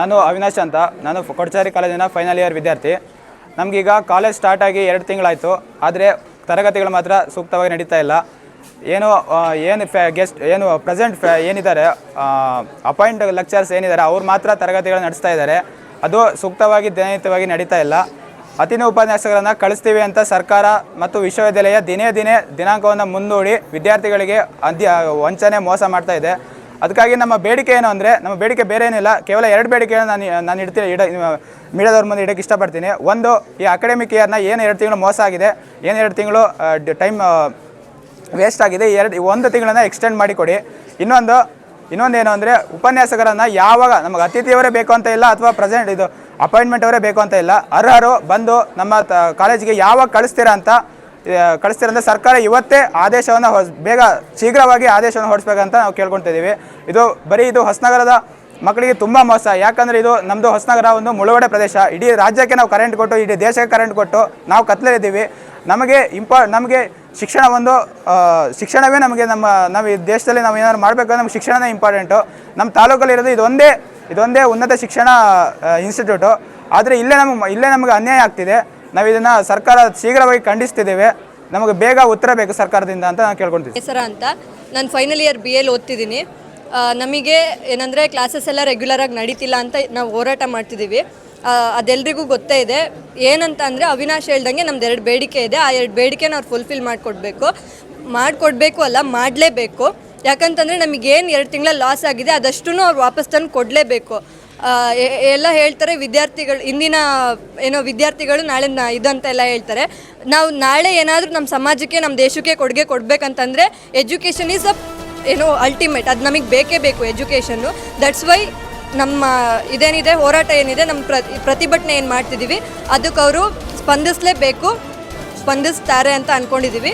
ನಾನು ಅವಿನಾಶ್ ಅಂತ. ನಾನು ಕೊಡಚಾರಿ ಕಾಲೇಜಿನ ಫೈನಲ್ ಇಯರ್ ವಿದ್ಯಾರ್ಥಿ. ನಮಗೀಗ ಕಾಲೇಜ್ ಸ್ಟಾರ್ಟ್ ಆಗಿ ಎರಡು ತಿಂಗಳಾಯಿತು. ಆದರೆ ತರಗತಿಗಳು ಮಾತ್ರ ಸೂಕ್ತವಾಗಿ ನಡೀತಾ ಇಲ್ಲ. ಏನು ಏನು ಫ್ಯಾ ಗೆಸ್ಟ್ ಏನು ಪ್ರೆಸೆಂಟ್ ಫ್ಯಾ ಏನಿದ್ದಾರೆ ಅಪಾಯಿಂಟ್ ಲೆಕ್ಚರ್ಸ್ ಏನಿದ್ದಾರೆ, ಅವ್ರು ಮಾತ್ರ ತರಗತಿಗಳು ನಡೆಸ್ತಾ ಇದ್ದಾರೆ. ಅದು ಸೂಕ್ತವಾಗಿ, ದಿನನಿತ್ಯವಾಗಿ ನಡೀತಾ ಇಲ್ಲ. ಅತಿನ ಉಪನ್ಯಾಸಗಳನ್ನು ಕಳಿಸ್ತೀವಿ ಅಂತ ಸರ್ಕಾರ ಮತ್ತು ವಿಶ್ವವಿದ್ಯಾಲಯ ದಿನೇ ದಿನೇ ದಿನಾಂಕವನ್ನು ಮುಂದೂಡಿ ವಿದ್ಯಾರ್ಥಿಗಳಿಗೆ ಅದ್ಯ ವಂಚನೆ ಮೋಸ ಮಾಡ್ತಾ ಅದಕ್ಕಾಗಿ ನಮ್ಮ ಬೇಡಿಕೆ ಏನು ಅಂದರೆ, ನಮ್ಮ ಬೇಡಿಕೆ ಬೇರೆ ಏನಿಲ್ಲ, ಕೇವಲ ಎರಡು ಬೇಡಿಕೆಯನ್ನು ನಾನು ನಾನು ಇಡ್ತೀನಿ, ಇಡ ಮೀಡಿಯಾದವ್ರ ಮುಂದೆ ಇಡೋಕ್ಕೆ ಇಷ್ಟಪಡ್ತೀನಿ. ಒಂದು, ಈ ಅಕಾಡೆಮಿಕ್ ಇಯರ್ನ ಏನು ಎರಡು ತಿಂಗಳು ಮೋಸ ಆಗಿದೆ, ಏನು ಎರಡು ತಿಂಗಳು ಟೈಮ್ ವೇಸ್ಟ್ ಆಗಿದೆ ಎರಡು ಒಂದು ತಿಂಗಳನ್ನ ಎಕ್ಸ್ಟೆಂಡ್ ಮಾಡಿಕೊಡಿ. ಇನ್ನೊಂದು ಇನ್ನೊಂದು ಏನು ಅಂದರೆ, ಉಪನ್ಯಾಸಕರನ್ನು ಯಾವಾಗ ನಮಗೆ ಅತಿಥಿಯವರೇ ಬೇಕು ಅಂತ ಇಲ್ಲ ಅಥವಾ ಪ್ರೆಸೆಂಟ್ ಇದು ಅಪಾಯಿಂಟ್ಮೆಂಟ್ ಅವರೇ ಬೇಕು ಅಂತ ಇಲ್ಲ, ಅರ್ಹರು ಬಂದು ನಮ್ಮ ಕಾಲೇಜಿಗೆ ಯಾವಾಗ ಕಳಿಸ್ತೀರಾ ಅಂತ ಆ, ಕಳಿಸ್ತೀರ ಅಂದರೆ ಸರ್ಕಾರ ಇವತ್ತೇ ಆದೇಶವನ್ನು ಬೇಗ ಶೀಘ್ರವಾಗಿ ಆದೇಶವನ್ನು ಹೊರಡಿಸ್ಬೇಕಂತ ನಾವು ಕೇಳ್ಕೊಳ್ತಿದ್ದೀವಿ ಇದು ಬರೀ ಇದು ಹೊಸನಗರದ ಮಕ್ಕಳಿಗೆ ತುಂಬ ಮೋಸ. ಯಾಕಂದರೆ ಇದು ನಮ್ಮದು ಹೊಸನಗರ ಒಂದು ಮುಳುಗಡೆ ಪ್ರದೇಶ. ಇಡೀ ರಾಜ್ಯಕ್ಕೆ ನಾವು ಕರೆಂಟ್ ಕೊಟ್ಟು ಇಡೀ ದೇಶಕ್ಕೆ ಕರೆಂಟ್ ಕೊಟ್ಟು ನಾವು ಕತ್ಲಲ್ಲಿದ್ದೀವಿ ನಮಗೆ ಇಂಪಾ ನಮಗೆ ಶಿಕ್ಷಣ ಒಂದು ಶಿಕ್ಷಣವೇ ನಮಗೆ ನಮ್ಮ ನಾವು ಈ ದೇಶದಲ್ಲಿ ನಾವು ಏನಾದ್ರು ಮಾಡಬೇಕು ನಮ್ಗೆ ಶಿಕ್ಷಣನೇ ಇಂಪಾರ್ಟೆಂಟು ನಮ್ಮ ತಾಲೂಕಲ್ಲಿರೋದು ಇದೊಂದೇ ಇದೊಂದೇ ಉನ್ನತ ಶಿಕ್ಷಣ ಇನ್ಸ್ಟಿಟ್ಯೂಟು ಆದರೆ ಇಲ್ಲೇ ನಮಗೆ ಇಲ್ಲೇ ನಮಗೆ ಅನ್ಯಾಯ ಆಗ್ತಿದೆ. ನಾವು ಇದನ್ನು ಸರ್ಕಾರ ಶೀಘ್ರವಾಗಿ ಖಂಡಿಸ್ತಿದ್ದೇವೆ. ನಮಗೆ ಬೇಗ ಉತ್ತರ ಬೇಕು ಸರ್ಕಾರದಿಂದ ಅಂತ ನಾನು ಕೇಳ್ಕೊಳ್ತೀನಿ ಹೆಸರ ಅಂತ. ನಾನು ಫೈನಲ್ ಇಯರ್ ಬಿ ಎಲ್ ಓದ್ತಿದ್ದೀನಿ. ನಮಗೆ ಏನಂದರೆ ಕ್ಲಾಸಸ್ ಎಲ್ಲ ರೆಗ್ಯುಲರಾಗಿ ನಡೀತಿಲ್ಲ ಅಂತ ನಾವು ಹೋರಾಟ ಮಾಡ್ತಿದ್ದೀವಿ. ಅದೆಲ್ಲರಿಗೂ ಗೊತ್ತೇ ಇದೆ. ಏನಂತ ಅಂದರೆ ಅವಿನಾಶ್ ಹೇಳ್ದಂಗೆ ನಮ್ದು ಎರಡು ಬೇಡಿಕೆ ಇದೆ. ಆ ಎರಡು ಬೇಡಿಕೆನ ಅವ್ರು ಫುಲ್ಫಿಲ್ ಮಾಡಿಕೊಡ್ಬೇಕು. ಮಾಡಿಕೊಡ್ಬೇಕು ಅಲ್ಲ, ಮಾಡಲೇಬೇಕು. ಯಾಕಂತಂದರೆ ನಮಗೇನು ಎರಡು ತಿಂಗಳ ಲಾಸ್ ಆಗಿದೆ ಅದಷ್ಟು ಅವ್ರು ವಾಪಸ್ ತಂದು ಕೊಡಲೇಬೇಕು. ಎಲ್ಲ ಹೇಳ್ತಾರೆ ವಿದ್ಯಾರ್ಥಿಗಳು, ಇಂದಿನ ಏನೋ ವಿದ್ಯಾರ್ಥಿಗಳು ನಾಳೆ ಇದಂತ ಎಲ್ಲ ಹೇಳ್ತಾರೆ. ನಾವು ನಾಳೆ ಏನಾದರೂ ನಮ್ಮ ಸಮಾಜಕ್ಕೆ, ನಮ್ಮ ದೇಶಕ್ಕೆ ಕೊಡುಗೆ ಕೊಡಬೇಕಂತಂದರೆ ಎಜುಕೇಷನ್ ಈಸ್ ಅ, ಏನೋ ಅಲ್ಟಿಮೇಟ್ ಅದು ನಮಗೆ ಬೇಕೇ ಬೇಕು ಎಜುಕೇಷನ್ನು. ದಟ್ಸ್ ವೈ ನಮ್ಮ ಇದೇನಿದೆ, ಹೋರಾಟ ಏನಿದೆ, ನಮ್ಮ ಪ್ರತಿ ಪ್ರತಿಭಟನೆ ಏನು ಮಾಡ್ತಿದ್ದೀವಿ ಅದಕ್ಕೆ ಅವರು ಸ್ಪಂದಿಸಲೇಬೇಕು, ಸ್ಪಂದಿಸ್ತಾರೆ ಅಂತ ಅಂದ್ಕೊಂಡಿದ್ದೀವಿ